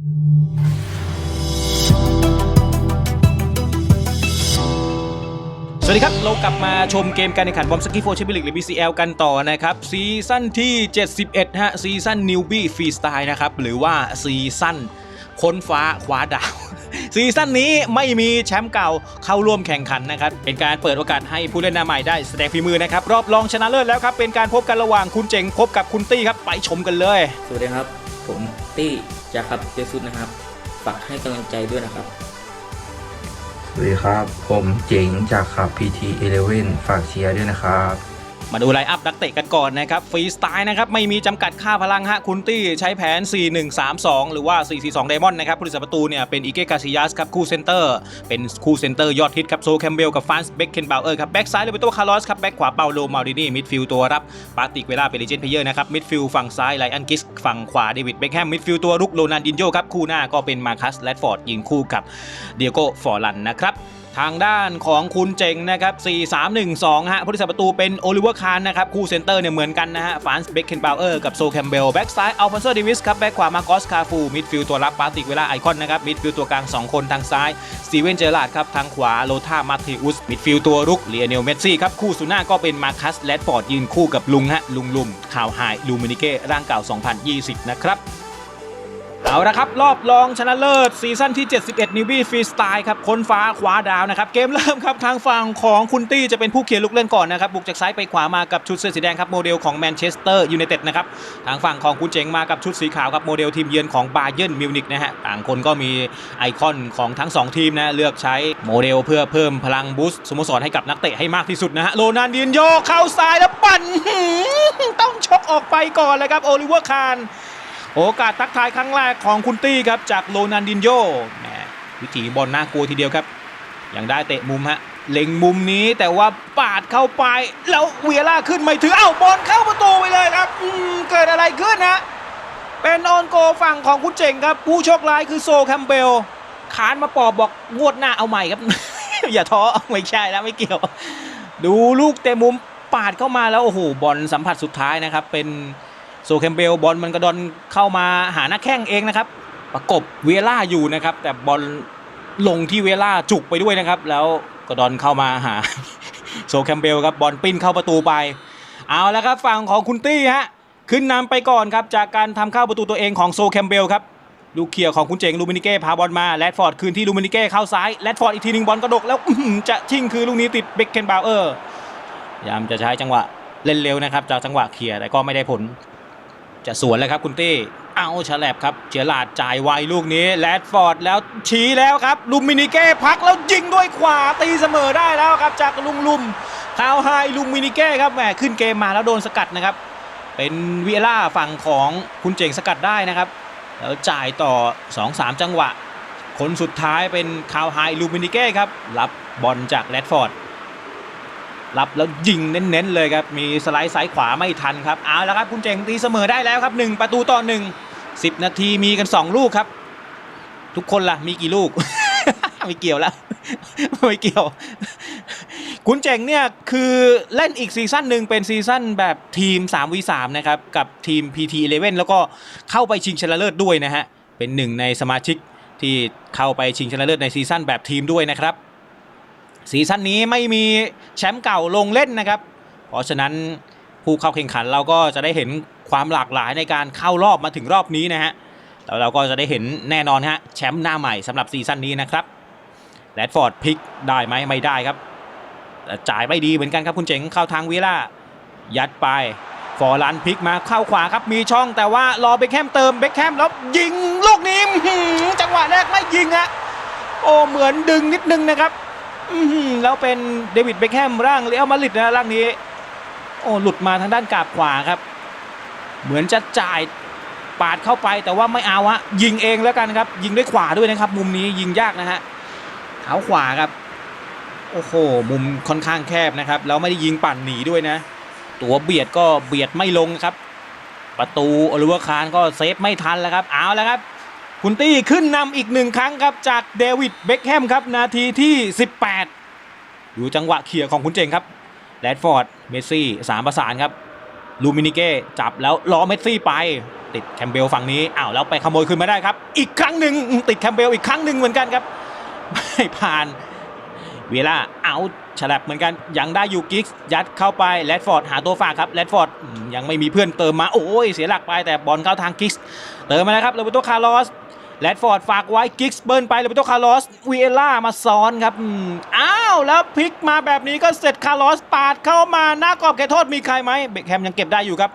สวัสดีครับ เรากลับมาชมเกมการแข่งขันบอมสกี้โฟแชมเปี้ยนลีกหรือ BCL กันต่อนะครับ ซีซั่นที่ 71 ฮะ ซีซั่นนิวบี้ฟรีสไตล์นะครับ หรือว่าซีซั่นค้นฟ้าคว้าดาว ซีซั่นนี้ไม่มีแชมป์เก่าเข้าร่วมแข่งขันนะครับ เป็นการเปิดโอกาสให้ผู้เล่นหน้าใหม่ได้แสดงฝีมือนะครับ รอบรองชนะเลิศแล้วครับ เป็นการพบกันระหว่างคุณเจ๋งพบกับคุณตี้ครับ ไปชมกันเลย สวัสดีครับ ผมตี้ จากครับเจสุดนะครับฝากให้กำลังใจด้วยนะครับสวัสดีครับ ผมเจ๋งจากขับ PT11 ฝากเชียร์ด้วยนะครับ มาดูไลน์อัพนักเตะกันก่อนนะครับฟรีสไตล์นะครับไม่มีจำกัดค่าพลังฮะคุณตี้ใช้แผน 4-1-3-2 หรือว่า 4-4-2ไดมอนด์นะครับผู้รักษาประตูเนี่ยเป็นอีเกกาซิยัสครับคู่เซนเตอร์เป็นคู่เซนเตอร์ยอดฮิตครับโซแคมเบลกับฟานส์เบคเคนบาวเออร์ครับแบ็กซ้ายเลเบโตคาร์ลอสครับแบ็กขวาเปาโลมาดินีมิดฟิลด์ตัวรับปาติกเวลาเป็นเลเจนด์เพลเยอร์นะครับมิดฟิลด์ฝั่งซ้ายไลอันกิสฝั่งขวาเดวิดเบคแฮมมิดฟิลด์ตัวรุกโรนันดินโยครับคู่หน้าก็เป็นมาคัสแรดฟอร์ดยิงคู่กับเดียโกฟอร์ลันนะครับ ทางด้านของคุณเจงนะครับ 4-3-1-2 ฮะผู้รักษาประตูเป็นโอลิเวอร์คานนะครับ คู่เซนเตอร์เนี่ยเหมือนกันนะฮะฟานส์เบคเคนบาวเออร์กับโซแคมเบล แบ็กซ้ายอัลฟอนโซดิวิสครับ แบ็กขวามาโกสคาฟู มิดฟิลด์ตัวรับปาติกเวลาไอคอนนะครับ มิดฟิลด์ตัวกลาง 2 คนทางซ้ายสตีเวนเจอร์ลาดครับ ทางขวาโลธามาติอุส มิดฟิลด์ตัวรุกเลียเนลเมสซี่ครับ คู่สุน้าก็เป็นมาคัสแรดฟอร์ดยืนคู่กับลุงฮะลุงลุมข่าวไฮลูมินิเก้ร่างเก่า 2020 นะครับ เอาละครับ รอบรองชนะเลิศซีซั่นที่ 71 นิวบี้ฟรีสไตล์ครับค้นฟ้าคว้าดาวนะครับ เกมเริ่มครับ ทางฝั่งของคุณตี้จะเป็นผู้เขียนลูกเล่นก่อนนะครับ บุกจากซ้ายไปขวามากับชุดเสื้อสีแดงครับ โมเดลของแมนเชสเตอร์ยูไนเต็ดนะครับ ทางฝั่งของคุณเจ๋งมากับชุดสีขาวครับ โมเดลทีมเยือนของบาเยิร์นมิวนิกนะฮะต่างคนก็มีไอคอนของทั้ง 2 ทีมนะเลือกใช้โมเดลเพื่อเพิ่มพลังบูสต์สโมสรให้กับนักเตะให้มากที่สุดนะฮะโรนันดินโยเข้าซ้ายแล้วปั่นต้องชกออกไปก่อนเลยครับโอลิเวอร์คาน โอกาสทักทายครั้งแรกของคุณตี้ครับจากโรนันดินโยแหมวิถีบอลน่ากลัวทีเดียวครับ ยังได้เตะมุมฮะเล็งมุมนี้แต่ว่าปาดเข้าไป แล้วเวียร่าขึ้นไม่ถึงเอ้าบอลเข้าประตูไปเลยครับอืมเกิดอะไรขึ้นฮะเป็นออนโกฝั่งของคุณเจ๋งครับ ผู้โชคร้ายคือโซแคมเบลขานมาปอบบอกงวดหน้าเอาใหม่ครับ อย่าท้อไม่ใช่แล้วไม่เกี่ยว ดูลูกเตะมุมปาดเข้ามาแล้วโอ้โหบอลสัมผัสสุดท้ายนะครับเป็น โซแคมเบลบอลมันกระดอนเข้ามาหาหน้าแข้งเองนะครับ ประกบเวล่าอยู่นะครับ แต่บอลลงที่เวล่าจุกไปด้วยนะครับ แล้วกระดอนเข้ามาหาโซแคมเบลครับบอลปิ้นเข้าประตูไป เอาแล้วครับฝั่งของคุณตี้ฮะขึ้นนำไปก่อนครับจากการทำเข้าประตูตัวเองของโซแคมเบลครับลูกเขี่ยของคุณเจ๋งลูมินิเก้พาบอลมาแรดฟอร์ดคืนที่ลูมินิเก้เข้าซ้ายแรดฟอร์ดอีกทีหนึ่งบอลกระดกแล้วจะชิ่งคือลูกนี้ติดเบคเคนบาวเออร์พยายามจะใช้จังหวะเล่นเร็วนะครับจากจังหวะเคลียแต่ก็ไม่ได้ผล จะสวนเลยครับคุณตี้เอาฉลับครับเจลาดจ่ายไวลูกนี้แรดฟอร์ดแล้วชี้แล้วครับ ลุมมินิเก้พักแล้วยิงด้วยขวาตีเสมอได้แล้วครับ จากลุงลุมข่าวไฮลุมมินิเก้ครับแหมขึ้นเกมมาแล้วโดนสกัดนะครับ เป็นเวียร่าฝั่งของคุณเจ๋งสกัดได้นะครับ แล้วจ่ายต่อ 2-3 จังหวะ คนสุดท้ายเป็นคาวไฮลูมินิเก้ครับ รับบอลจากแรดฟอร์ด รับแล้วยิงเน้นๆเลยครับ มีสไลด์ซ้ายขวาไม่ทันครับ เอาแล้วครับคุณเจงตีเสมอได้แล้วครับ 1 ประตูต่อ 1 10 นาทีมีกัน 2 ลูกครับ ทุกคนล่ะมีกี่ลูก ไม่เกี่ยวแล้ว ไม่เกี่ยว คุณเจงเนี่ยคือเล่นอีกซีซั่นหนึ่งเป็นซีซั่นแบบทีม 3v3 นะครับ กับทีม PT11 แล้วก็เข้าไปชิงชนะเลิศด้วยนะฮะ เป็นหนึ่งในสมาชิกที่เข้าไปชิงชนะเลิศในซีซั่นแบบทีมด้วยนะครับ ซีซั่นนี้ไม่มีแชมป์เก่าลงเล่นนะครับ เพราะฉะนั้นผู้เข้าแข่งขันเราก็จะได้เห็นความหลากหลายในการเข้ารอบมาถึงรอบนี้นะฮะแล้วเราก็จะได้เห็นแน่นอนฮะแชมป์หน้าใหม่สำหรับซีซั่นนี้นะครับแรดฟอร์ดพลิกได้ไหมไม่ได้ครับจ่ายไม่ดีเหมือนกันครับคุณเจ๋งเข้าทางวิล่ายัดไปฟอร์ลันพลิกมาเข้าขวาครับมีช่องแต่ว่ารอเบคแฮมเติมเบคแฮมแล้วยิงลูกนี้จังหวะแรกไม่ยิงฮะโอ้เหมือนดึงนิดนึงนะครับ อื้อหือแล้วเป็นเดวิดเบคแฮมร่างเรอัลมาดริดนะร่างนี้ โอ้หลุดมาทางด้านกาบขวาครับ เหมือนจะจ่ายปาดเข้าไปแต่ว่าไม่เอาฮะยิงเองแล้วกันครับ ยิงด้วยขวาด้วยนะครับ มุมนี้ยิงยากนะฮะเท้าขวาครับ โอ้โห มุมค่อนข้างแคบนะครับแล้วไม่ได้ยิงปั่นหนีด้วยนะ ตัวเบียดก็เบียดไม่ลงครับ ประตูโอลิเวอร์คานก็เซฟไม่ทันแล้วครับเอาแล้วครับ คุณตี้ขึ้นนำอีกหนึ่งครั้งครับ จากเดวิดเบคแฮมครับ นาทีที่ 18ดูจังหวะเขี่ยของคุณเจงครับแรดฟอร์ดเมสซี่สามประสานครับลูมินิเก้จับแล้วล้อเมสซี่ไป ติดแคมเบลฝั่งนี้อ้าวแล้วไปขโมยคืนมาได้ครับ อีกครั้งหนึ่งติดแคมเบลอีกครั้งหนึ่งเหมือนกันครับ ไม่ผ่านเวลาเอาฉลับเหมือนกันยังได้ยูกิกส์ยัดเข้าไปแรดฟอร์ดหาตัวฝากครับแรดฟอร์ดยังไม่มีเพื่อนเติมมาโอ้ยเสียหลักไปแต่บอลเข้าทางกิกส์เติมมาแล้วครับโรเบโตคาร์ลอส แรดฟอร์ดฝากไว้กิกส์เบิร์นไปโรเบโตคาร์ลอสวีเอล่ามาซ้อนครับอ้าว แล้วพลิกมาแบบนี้ก็เสร็จคาร์ลอสปาดเข้ามาหน้ากรอบเขตโทษมีใครไหมเบคแฮมยังเก็บได้อยู่ครับ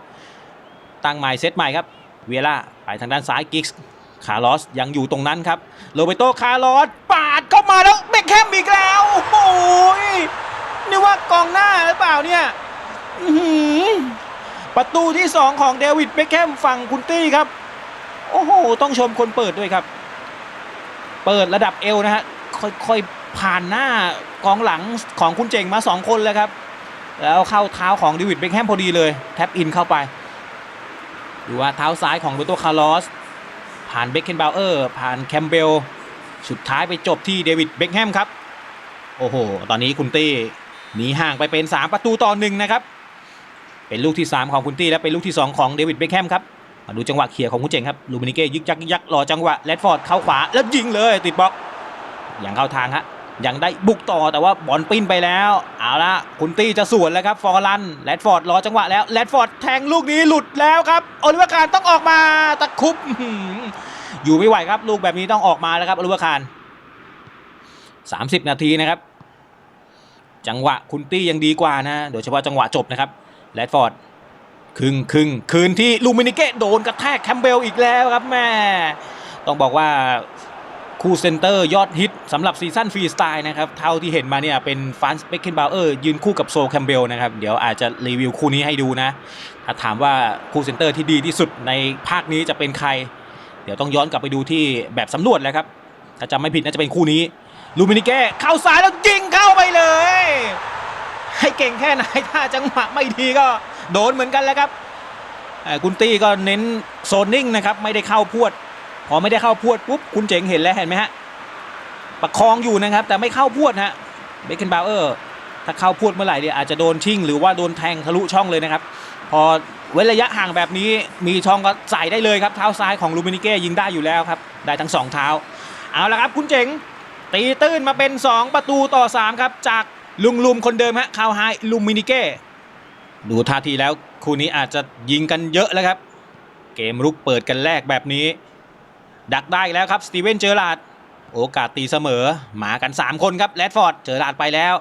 ตั้งใหม่เซตใหม่ครับวีเวล่าไปทางด้านซ้ายกิกส์คาร์ลอสยังอยู่ตรงนั้นครับโรเบโตคาร์ลอสปาดเข้ามาแล้วเบคแฮมอีกแล้วโอ้โหนี่ว่ากองหน้าหรือเปล่าเนี่ยประตูที่ 2 ของเดวิดเบคแฮมฝั่งคุณตี้ครับ โอ้โห ต้องชมคนเปิดด้วยครับ เปิดระดับเอวนะฮะ ค่อยๆ ผ่านหน้ากองหลังของคุณเจ๋งมา 2 คนเลยครับ แล้วเข้าเท้าของเดวิดเบคแฮมพอดีเลย แท็บอินเข้าไป ดูว่าเท้าซ้ายของเบโตคาร์ลอส ผ่านเบคเคนบาวเออร์ ผ่านแคมเบล สุดท้ายไปจบที่เดวิดเบคแฮมครับ โอ้โห ตอนนี้คุณตี้หนีห่างไปเป็น 3 ประตูต่อหนึ่งนะครับ เป็นลูกที่ 3 ของคุณตี้และเป็นลูกที่ 2 ของเดวิดเบคแฮมครับ มาดูจังหวะเคลียร์ของคุณเจ๋งครับลูมินิเก้ยึกยักยักรอจังหวะแรดฟอร์ดเข้าขวาแล้วยิงเลยติดบล็อกอย่างเข้าทางฮะยังได้บุกต่อแต่ว่าบอลปิ้นไปแล้ว เอาละคุณตี้จะสวนแล้วครับฟอร์ลันแรดฟอร์ดรอจังหวะแล้วแรดฟอร์ดแทงลูกนี้หลุดแล้วครับอลิเวอร์คารต้องออกมาตะคุบอยู่ไม่ไหวครับ ลูกแบบนี้ต้องออกมาแล้วครับอลิเวอร์คาร30 นาทีนะครับ จังหวะคุณตี้ยังดีกว่านะโดยเฉพาะจังหวะจบนะครับแรดฟอร์ด ครึ่งครึ่งคืนที่ลูมินิเก้โดนกระแทกแคมเบลอีกแล้วครับแม่ต้องบอกว่าคู่เซนเตอร์ยอดฮิตสำหรับซีซั่นฟรีสไตล์นะครับ เท่าที่เห็นมาเนี่ยเป็นฟานสเบคเคนบาวเออร์ยืนคู่กับโซลแคมเบลนะครับ เดี๋ยวอาจจะรีวิวคู่นี้ให้ดูนะ ถ้าถามว่าคู่เซนเตอร์ที่ดีที่สุดในภาคนี้จะเป็นใคร เดี๋ยวต้องย้อนกลับไปดูที่แบบสำรวจแล้วครับ ถ้าจำไม่ผิดน่าจะเป็นคู่นี้ลูมินิเก้เข้าซ้ายแล้วยิงเข้าไปเลย ให้เก่งแค่ไหนถ้าจังหวะไม่ดีก็โดนเหมือนกันแล้วครับคุณตี้ก็เน้นโซนนิ่งนะครับไม่ได้เข้าพวด พอไม่ได้เข้าพวดปุ๊บคุณเจ๋งเห็นแล้วเห็นไหมฮะประคองอยู่นะครับ แต่ไม่เข้าพวดฮะเบคเคนบาวเออร์ถ้าเข้าพวดเมื่อไหร่เนี่ยอาจจะโดนชิ่งหรือว่าโดนแทงทะลุช่องเลยนะครับ พอเว้นระยะห่างแบบนี้มีช่องก็ใส่ได้เลยครับเท้าซ้ายของลูมินิเก้ยิงได้อยู่แล้วครับได้ทั้งสองเท้า เอาละครับคุณเจ๋งตีตื้นมาเป็น 2 ประตูต่อ 3 ครับจาก ลุงลุมคนเดิมฮะคาวไฮลูมินิเก้ดูท่าทีแล้วคู่นี้อาจจะยิงกันเยอะแล้วครับ เกมรุกเปิดกันแรกแบบนี้ ดักได้อีกแล้วครับสตีเวนเจอร์ลาดโอกาสตีเสมอหมากัน 3 คนครับแรดฟอร์ดเจอร์ลาดไปแล้ว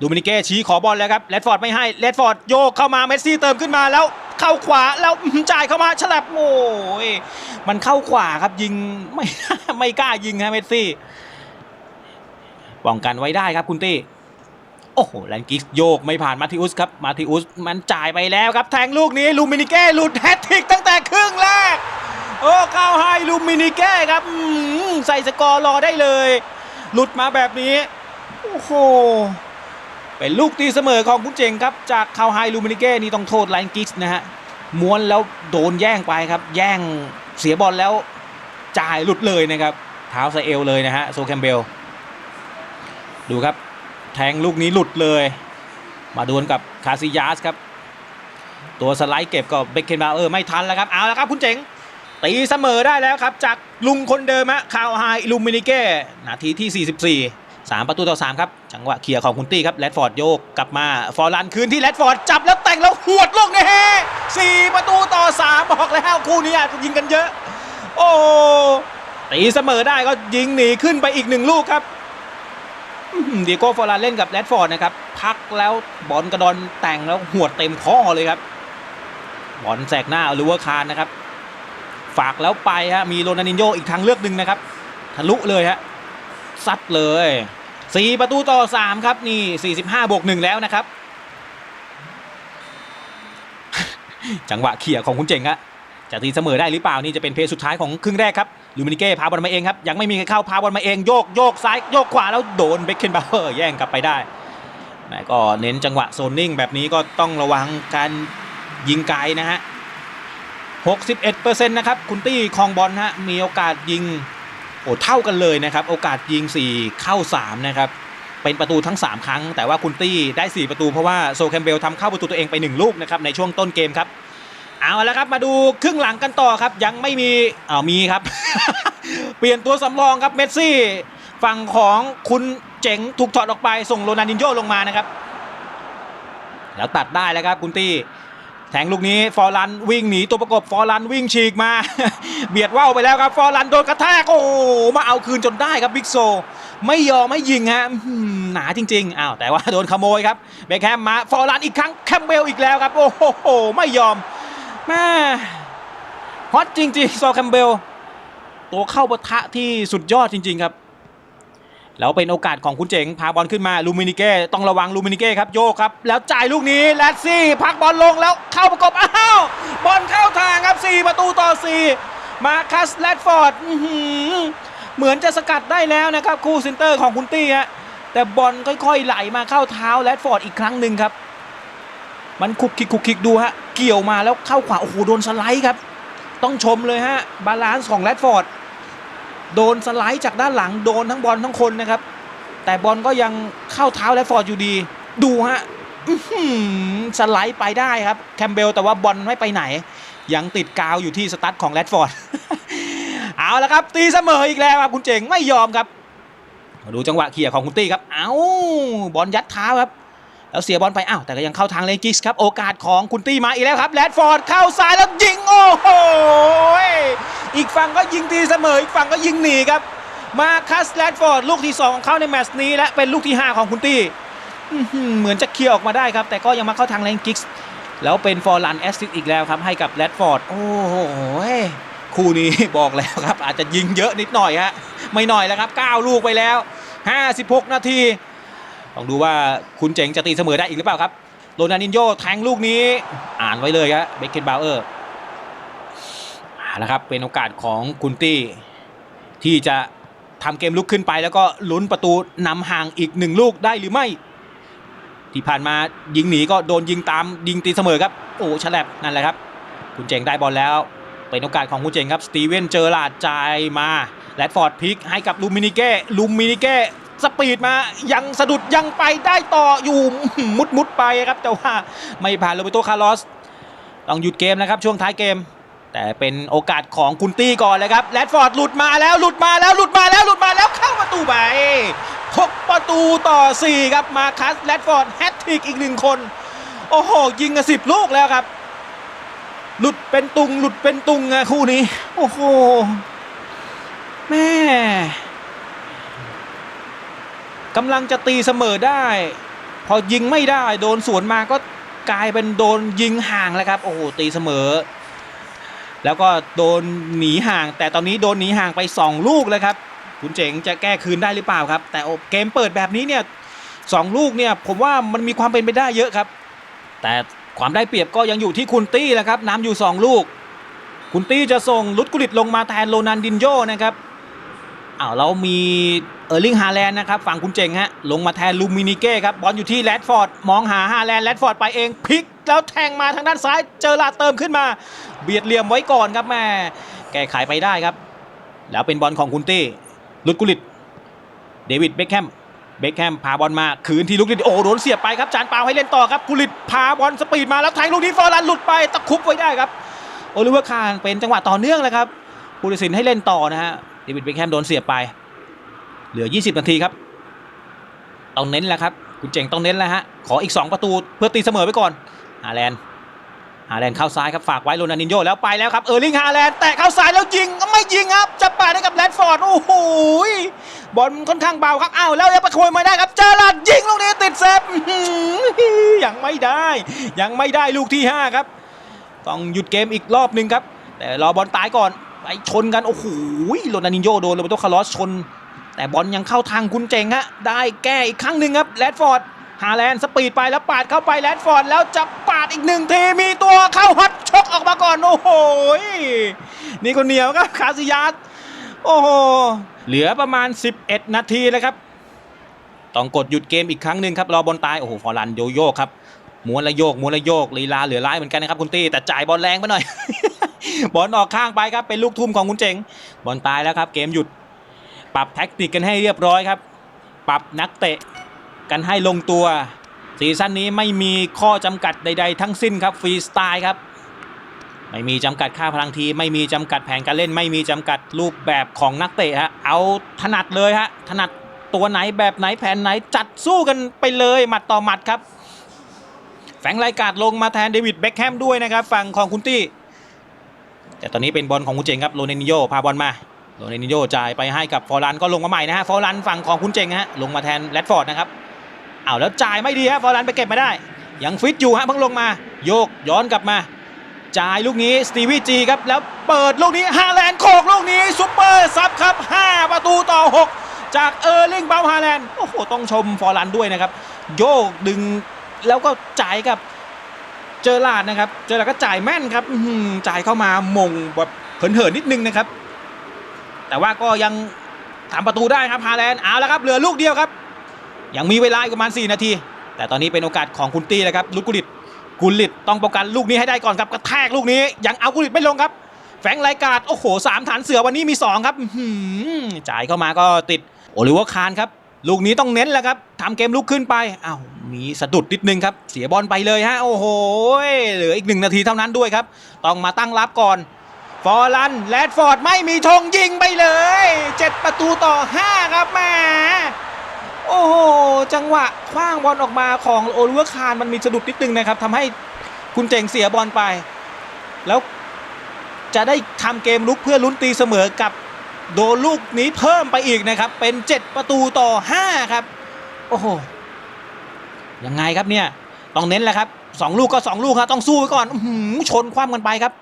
ลูมินิเก้ชี้ขอบอลแล้วครับแรดฟอร์ดไม่ให้แรดฟอร์ดโยกเข้ามาเมสซี่เติมขึ้นมาแล้วเข้าขวาแล้วจ่ายเข้ามาฉลับโอ้ยมันเข้าขวาครับยิงไม่ไม่กล้ายิงฮะเมสซี่ป้องกันไว้ได้ครับคุณตี้ โอ้โหแลนกิสโยกไม่ผ่านมาทิอุสครับ มาทิอุสมันจ่ายไปแล้วครับ แทงลูกนี้ลูมินิเก้หลุดแฮตทริกตั้งแต่ครึ่งแรก โอ้เข้าให้ลูมินิเก้ครับใส่สกอร์รอได้เลย หลุดมาแบบนี้ โอ้โห เป็นลูกตีเสมอของคุณเจงครับ จากคาไฮลูมินิเก้นี่ต้องโทษแลนกิสนะฮะม้วนแล้วโดนแย่งไปครับ แย่งเสียบอลแล้วจ่ายหลุดเลยนะครับเท้าใส่เอวเลยนะฮะโซแคมเบลดูครับ แทงลูกนี้หลุดเลย มาดวลกับคาซิยาสครับ ตัวสไลด์เก็บก็เบคเคนบาเออร์ไม่ทันแล้วครับ เอาแล้วครับคุณเจ๋ง ตีเสมอได้แล้วครับ จากลุงคนเดิมฮะคาวไฮลูมินิเก้ นาทีที่ 44 3 ประตูต่อ 3 ครับ จังหวะเคลียร์ของคุณตี้ครับแรดฟอร์ดโยกกลับมาฟอร์ลันคืนที่แรดฟอร์ดจับแล้วแต่งแล้วหวดลูกนี้สี่ประตูต่อ 3 บอกแล้วคู่นี้อาจจะยิงกันเยอะ โอ้ตีเสมอได้ก็ยิงหนีขึ้นไปอีกหนึ่งลูกครับ เดียโก้ฟอร์ลานเล่นกับแรดฟอร์ดนะครับพักแล้วบอลกระดอนแต่งแล้วหวดเต็มข้อเลยครับ บอลแสกหน้าลูเวอร์คานนะครับ ฝากแล้วไปฮะมีโรนัลดินโยอีกทางเลือกหนึ่งนะครับ ทะลุเลยฮะซัดเลย 4 ประตูต่อ 3 ครับ นี่ 45บวก1แล้วนะครับ จังหวะเขี่ยของคุณเจ๋งฮะจะตีเสมอได้หรือเปล่านี่จะเป็นเพลย์สุดท้ายของครึ่งแรกครับ ลูมินิเก้พาบอลมาเองครับ ยังไม่มีใครเข้าพาบอลมาเองโยกโยกซ้ายโยกขวาแล้วโดนเบคเคนบาเออร์แย่งกลับไปได้แหมก็เน้นจังหวะโซนนิ่งแบบนี้ก็ต้องระวังการยิงไกลนะฮะ 61%นะครับ คุณตี้คองบอลฮะ มีโอกาสยิงโอ้เท่ากันเลยนะครับ โอกาสยิง 4 เข้า 3 นะครับ เป็นประตูทั้ง 3 ครั้ง แต่ว่าคุณตี้ได้ 4 ประตูเพราะว่าโซแคมเบลทำเข้าประตูตัวเองไป 1 ลูกนะครับ ในช่วงต้นเกมครับ เอาแล้วครับมาดูครึ่งหลังกันต่อครับยังไม่มีอ้าวมีครับ เปลี่ยนตัวสำรองครับเมสซี่ฝั่งของคุณเจ๋งถูกถอดออกไปส่งโรนัลดินโญ่ลงมานะครับ แล้วตัดได้แล้วครับคุณตี้แทงลูกนี้ฟอร์ลันวิ่งหนีตัวประกบฟอร์ลันวิ่งฉีกมา เบียดว่าวไปแล้วครับฟอร์ลันโดนกระแทกโอ้มาเอาคืนจนได้ครับบิ๊กโซ ไม่ยอมไม่ยิงฮะอื้อหือหนาจริงๆอ้าวแต่ว่าโดนขโมยครับเบคแฮมมาฟอร์ลันอีกครั้งแคมเบลอีกแล้วครับ โอ้โหไม่ยอม แม่ฮอตจริงๆซอแคมเบลตัวเข้าปะทะที่สุดยอดจริง ๆ ครับ แล้วเป็นโอกาสของคุณเจ๋งพาบอลขึ้นมาลูมินิเก้ต้องระวังลูมินิเก้ครับโยกครับ แล้วจ่ายลูกนี้แลดซี่พักบอลลงแล้วเข้าประกบอ้าวบอลเข้าทางครับ 4 ประตูต่อ 4 มาคัสแลดฟอร์ดเหมือนจะสกัดได้แล้วนะครับ คู่เซนเตอร์ของคุณตี้ฮะแต่บอลค่อยๆไหลมาเข้าเท้าแลดฟอร์ดอีกครั้งหนึ่งครับ มันคุกคิกคุกคิกดูฮะ เกี่ยวมาแล้วเข้าขวาโอ้โหโดนสไลด์ครับ ต้องชมเลยฮะบาลานซ์ของแรดฟอร์ดโดนสไลด์จากด้านหลังโดนทั้งบอลทั้งคนนะครับ แต่บอลก็ยังเข้าเท้าแรดฟอร์ดอยู่ดี ดูฮะสไลด์ไปได้ครับแคมเบลแต่ว่าบอลไม่ไปไหน ยังติดกาวอยู่ที่สตั๊ดของแรดฟอร์ดเอาละครับตีเสมออีกแล้วครับคุณเจ๋งไม่ยอมครับ ดูจังหวะเขี่ยของคุณตี้ครับ เอ้าบอลยัดเท้าครับ แล้วเสียบอลไปอ้าวแต่ก็ยังเข้าทางเลนกิสครับ โอกาสของคุณตี้มาอีกแล้วครับแรดฟอร์ดเข้าซ้ายแล้วยิงโอ้โหอีกฝั่งก็ยิงตีเสมออีกฝั่งก็ยิงหนีครับ มาคัสแรดฟอร์ดลูกที่ 2 ของเขาในแมตช์นี้และเป็นลูกที่ 5 ของคุณตี้เหมือนจะเคลียร์ออกมาได้ครับ แต่ก็ยังมาเข้าทางเลนกิสแล้วเป็นฟอร์ลันแอสซิสอีกแล้วครับให้กับแรดฟอร์ดโอ้โหคู่นี้บอกแล้วครับ อาจจะยิงเยอะนิดหน่อยฮะไม่หน่อยแล้วครับ 9 ลูกไปแล้ว 56 นาที ต้องดูว่าคุณเจ๋งจะตีเสมอได้อีกหรือเปล่าครับโรนัลดินโญ่แทงลูกนี้ อ่านไว้เลยครับเบคเกนบาวเออร์เอาละครับเป็นโอกาสของคุณตี้ที่จะทำเกมลุกขึ้นไปแล้วก็ลุ้นประตูนำห่างอีกหนึ่งลูกได้หรือไม่ ที่ผ่านมายิงหนีก็โดนยิงตามยิงตีเสมอครับ โอ้ฉลับนั่นแหละครับ คุณเจงได้บอลแล้ว เป็นโอกาสของคุณเจงครับ สตีเวนเจอร์ลาดจ่ายมาแรดฟอร์ดพิกให้กับลูมินิเก้ลูมินิเก้ สปีดมายังสะดุดยังไปได้ต่ออยู่มุดมุดๆไปครับ แต่ว่าไม่ผ่านโรเบโตคาร์ลอสต้องหยุดเกมนะครับ ช่วงท้ายเกม แต่เป็นโอกาสของคุณตี้ก่อนเลยครับแรดฟอร์ดหลุดมาแล้วหลุดมาแล้วหลุดมาแล้วหลุดมาแล้วเข้าประตูไป6ประตูต่อ 4 ครับมาคัสแรดฟอร์ดแฮตทริกอีกหนึ่งคน โอ้โห ยิงกันสิบลูกแล้วครับ หลุดเป็นตุง หลุดเป็นตุงอะคู่นี้ โอ้โห แม่ กำลังจะตีเสมอได้ พอยิงไม่ได้โดนสวนมาก็กลายเป็นโดนยิงห่างแล้วครับ โอ้โหตีเสมอ แล้วก็โดนหนีห่าง แต่ตอนนี้โดนหนีห่างไป 2 ลูกแล้วครับคุณเจ๋งจะแก้คืนได้หรือเปล่าครับ แต่โอ้เกมเปิดแบบนี้เนี่ยสองลูกเนี่ยผมว่ามันมีความเป็นไปได้เยอะครับ แต่ความได้เปรียบก็ยังอยู่ที่คุณตี้แหละครับน้ำอยู่ 2 ลูก คุณตี้จะส่งลุดกุลิตลงมาแทนโรนันดินโยนะครับ อ้าวเรามีเออร์ลิงฮาแลนด์นะครับฝั่งคุณเจงฮะลงมาแทนลูมินิเก้ครับบอลอยู่ที่แรดฟอร์ดมองหาฮาแลนด์แรดฟอร์ดไปเองพลิกแล้วแทงมาทางด้านซ้ายเจอลาเติมขึ้นมา เบียดเหลี่ยมไว้ก่อนครับแม่แก้ไขไปได้ครับ แล้วเป็นบอลของคุณตี้ลุดกุลิตเดวิดเบคแฮมเบคแฮมพาบอลมาคืนที่ลูกนิดโอ้โดนเสียบไปครับจานเปล่าให้เล่นต่อครับกุลิตพาบอลสปีดมาแล้วแทงลูกนี้ฟอร์ลันหลุดไปตะคุบไว้ได้ครับโอลิเวอร์คาร์เป็นจังหวะต่อเนื่องเลยครับผู้ตัดสินให้เล่นต่อนะฮะ วิดเบคแฮมโดนเสียบไป เหลือ 20 นาทีครับ ต้องเน้นแล้วครับ คุณเจ๋งต้องเน้นแล้วฮะ ขออีก 2 ประตูเพื่อตีเสมอไปก่อนฮาแลนด์ฮาแลนด์เข้าซ้ายครับฝากไว้โรนัลดินโญ่แล้วไปแล้วครับเออร์ลิงฮาแลนด์แตะเข้าซ้ายแล้วยิงไม่ยิงครับ จะปาดให้กับแรดฟอร์ดโอ้โหบอลค่อนข้างเบาครับอ้าวแล้วยังประโคยมาได้ครับเจอราดยิงลูกนี้ติดเซฟยังไม่ได้ ยังไม่ได้ลูกที่ 5 ครับ ต้องหยุดเกมอีกรอบหนึ่งครับ แต่รอบอลตายก่อน ไปชนกันโอ้โหโรนัลดิโญ่โดนโรเบโตคาร์ลอสชน แต่บอลยังเข้าทางคุณเจงฮะได้แก้อีกครั้งหนึ่งครับแรดฟอร์ดฮาแลนด์สปีดไปแล้วปาดเข้าไปแรดฟอร์ดแล้วจะปาดอีกหนึ่งทีมีตัวเข้าฮอตชกออกมาก่อน โอ้โหนี่คนเหนียวครับคาซิยัสโอ้โหเหลือประมาณ 11 นาทีแล้วครับ ต้องกดหยุดเกมอีกครั้งหนึ่งครับรอบอลตายโอ้โหฟอร์ลันโยโยกครับม้วนละโยกม้วนละโยกลีลาเหลือร้ายเหมือนกันนะครับคุณตี้แต่จ่ายบอลแรงไปหน่อย บอลออกข้างไปครับเป็นลูกทุ่มของคุณเจ๋งบอลตายแล้วครับ เกมหยุด ปรับแท็กติกกันให้เรียบร้อยครับ ปรับนักเตะกันให้ลงตัวซีซั่นนี้ไม่มีข้อจำกัดใด ๆ ทั้งสิ้นครับฟรีสไตล์ครับไม่มีจำกัดค่าพลังทีไม่มีจำกัดแผนการเล่น ไม่มีจำกัดรูปแบบของนักเตะฮะเอาถนัดเลยฮะถนัดตัวไหนแบบไหนแผนไหนจัดสู้กันไปเลยหมัดต่อหมัดครับแฝงรายการดลงมาแทนเดวิดเบ็คแฮมด้วยนะครับฝั่งของคุณตี้ แต่ตอนนี้เป็นบอลของคุณเจงครับโรเนนิโยพาบอลมาโรเนนิโยจ่ายไปให้กับฟอร์ลันก็ลงมาใหม่นะฮะฟอร์ลันฝั่งของคุณเจงฮะลงมาแทนแรดฟอร์ดนะครับเอาแล้วจ่ายไม่ดีฮะฟอร์ลันไปเก็บมาได้ ยังฟิตอยู่ฮะเพิ่งลงมา โยกย้อนกลับมาจ่ายลูกนี้สตีวีจีครับแล้วเปิดลูกนี้ฮาแลนด์โขกลูกนี้ซุปเปอร์ซับครับ 5 ประตูต่อ 6 จากเออร์ลิงเบาฮาแลนด์โอ้โหต้องชมฟอร์ลันด้วยนะครับ โยกดึงแล้วก็จ่ายกับ เจอลาดนะครับ เจอลาดก็จ่ายแม่นครับจ่ายเข้ามามงแบบเหินๆนิดนึงนะครับ แต่ว่าก็ยังทำประตูได้ครับฮาแลนด์เอาแล้วครับเหลือลูกเดียวครับ ยังมีเวลาอีกประมาณ 4 นาที แต่ตอนนี้เป็นโอกาสของคุณตี้แล้วครับลุกกุลิตกุลิตต้องป้องกันลูกนี้ให้ได้ก่อนครับกระแทกลูกนี้ ยังเอากุลิตไม่ลงครับ แฝงรายการโอ้โหสามฐานเสือวันนี้มี 2 ครับจ่ายเข้ามาก็ติดโอลิเวอร์คานครับ ลูกนี้ต้องเน้นแล้วครับทำเกมลุกขึ้นไปอ้าวมีสะดุดนิดนึงครับ เสียบอลไปเลยฮะ โอ้โห เหลืออีกหนึ่งนาทีเท่านั้นด้วยครับ ต้องมาตั้งรับก่อน ฟอร์ลันแรดฟอร์ดไม่มีธงยิงไปเลย 7 ประตูต่อ 5 ครับแม่โอ้โห จังหวะคว้างบอลออกมาของโอลิเวอร์คานมันมีสะดุดนิดนึงนะครับทำให้คุณเจงเสียบอลไป แล้วจะได้ทำเกมลุกเพื่อลุ้นตีเสมอกับ โดนลูกนี้เพิ่มไปอีกนะครับ เป็น 7 ประตูต่อ 5 ครับ โอ้โห ยังไงครับเนี่ย ต้องเน้นแหละครับสองลูกก็สองลูกครับต้องสู้ไว้ก่อนอื้อหือชนคว่ำกันไปครับ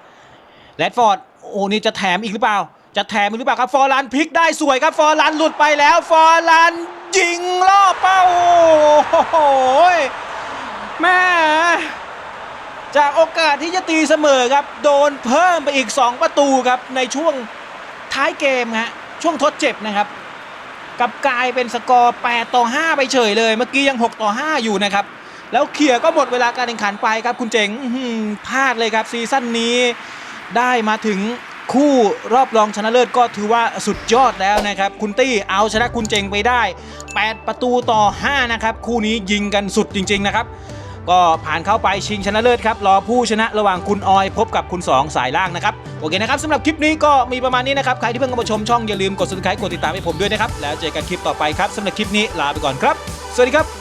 แรดฟอร์ด โอ้นี่จะแถมอีกหรือเปล่า จะแถมอีกหรือเปล่าครับ ฟอร์ลันพลิกได้สวยครับ ฟอร์ลันหลุดไปแล้ว ฟอร์ลันยิงล่อบเป้า โอ้โห แม่จากโอกาสที่จะตีเสมอครับ โดนเพิ่มไปอีก 2 ประตูครับในช่วง ท้ายเกมฮะช่วงทดเจ็บนะครับกับกลายเป็นสกอร์ 8 ต่อ 5 ไปเฉยเลย เมื่อกี้ยัง 6 ต่อ 5 อยู่นะครับ แล้วเขี่ยก็หมดเวลาการแข่งขันไปครับคุณเจ๋งพลาดเลยครับซีซั่นนี้ได้มาถึงคู่รอบรองชนะเลิศก็ถือว่าสุดยอดแล้วนะครับ คุณตี้เอาชนะคุณเจงไปได้ 8 ประตูต่อ 5 นะครับ คู่นี้ยิงกันสุดจริง ๆ นะครับ ก็ผ่านเข้าไปชิงชนะเลิศครับ รอผู้ชนะระหว่างคุณออย พบกับคุณ 2 สายล่างนะครับ โอเคนะครับสำหรับคลิปนี้ก็มีประมาณนี้นะครับ ใครที่เพิ่งเข้ามาชมช่องอย่าลืมกด subscribe กดติดตามให้ผมด้วยนะครับ แล้วเจอกันคลิปต่อไปครับสำหรับคลิปนี้ลาไปก่อนครับ สวัสดีครับ